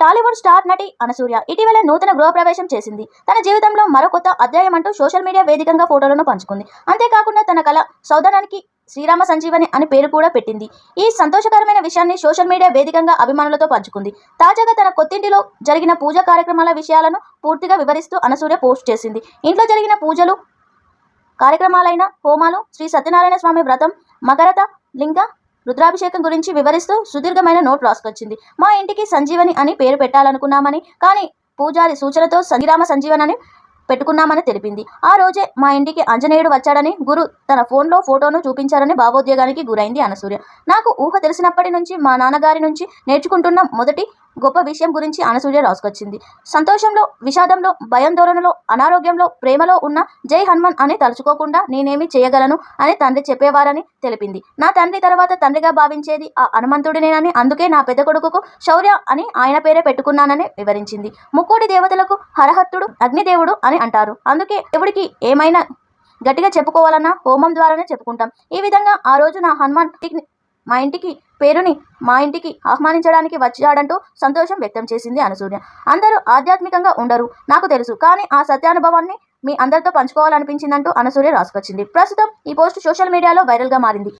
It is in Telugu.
టాలీవుడ్ స్టార్ నటి అనసూయ ఇటీవల నూతన గృహప్రవేశం చేసింది. తన జీవితంలో మరో కొత్త అధ్యాయం అంటూ సోషల్ మీడియా వేదికగా ఫోటోలను పంచుకుంది. అంతేకాకుండా తన కళ సౌదనానికి శ్రీరామ సంజీవని అని పేరు కూడా పెట్టింది. ఈ సంతోషకరమైన విషయాన్ని సోషల్ మీడియా వేదికగా అభిమానులతో పంచుకుంది. తాజాగా తన కొత్తింటిలో జరిగిన పూజా కార్యక్రమాల విషయాలను పూర్తిగా వివరిస్తూ అనసూయ పోస్ట్ చేసింది. ఇంట్లో జరిగిన పూజలు కార్యక్రమాలైన హోమాలు శ్రీ సత్యనారాయణ స్వామి వ్రతం మకరత లింగ రుద్రాభిషేకం గురించి వివరిస్తూ సుదీర్ఘమైన నోట్ రాసుకొచ్చింది. మా ఇంటికి సంజీవని అని పేరు పెట్టాలనుకున్నామని కానీ పూజారి సూచనతో సంగిరామ సంజీవన్ అని పెట్టుకున్నామని తెలిపింది. ఆ రోజే మా ఇంటికి ఆంజనేయుడు వచ్చాడని గురు తన ఫోన్లో ఫోటోను చూపించారని భావోద్వేగానికి గురైంది అనసూయ. నాకు ఊహ తెలిసినప్పటి నుంచి మా నాన్నగారి నుంచి నేర్చుకుంటున్న మొదటి గొప్ప విషయం గురించి అనసూయ రాసుకొచ్చింది. సంతోషంలో విషాదంలో భయాందోళనలో అనారోగ్యంలో ప్రేమలో ఉన్న జై హనుమాన్ అని తలుచుకోకుండా నేనేమి చేయగలను అని తండ్రి చెప్పేవారని తెలిపింది. నా తండ్రి తర్వాత తండ్రిగా భావించేది ఆ హనుమంతుడినేనని అందుకే నా పెద్ద కొడుకుకు శౌర్య అని ఆయన పేరే పెట్టుకున్నానని వివరించింది. ముక్కోడి దేవతలకు హరహత్తుడు అగ్నిదేవుడు అని అంటారు. అందుకే దేవుడికి ఏమైనా గట్టిగా చెప్పుకోవాలన్నా హోమం ద్వారానే చెప్పుకుంటాం. ఈ విధంగా ఆ రోజు నా హనుమాన్ మా ఇంటికి పేరుని మా ఇంటికి ఆహ్వానించడానికి వచ్చాడంటూ సంతోషం వ్యక్తం చేసింది అనసూయ. అందరూ ఆధ్యాత్మికంగా ఉండరు నాకు తెలుసు. కానీ ఆ సత్యానుభవాన్ని మీ అందరితో పంచుకోవాలనిపించిందంటూ అనసూయ రాసుకొచ్చింది. ప్రస్తుతం ఈ పోస్ట్ సోషల్ మీడియాలో వైరల్గా మారింది.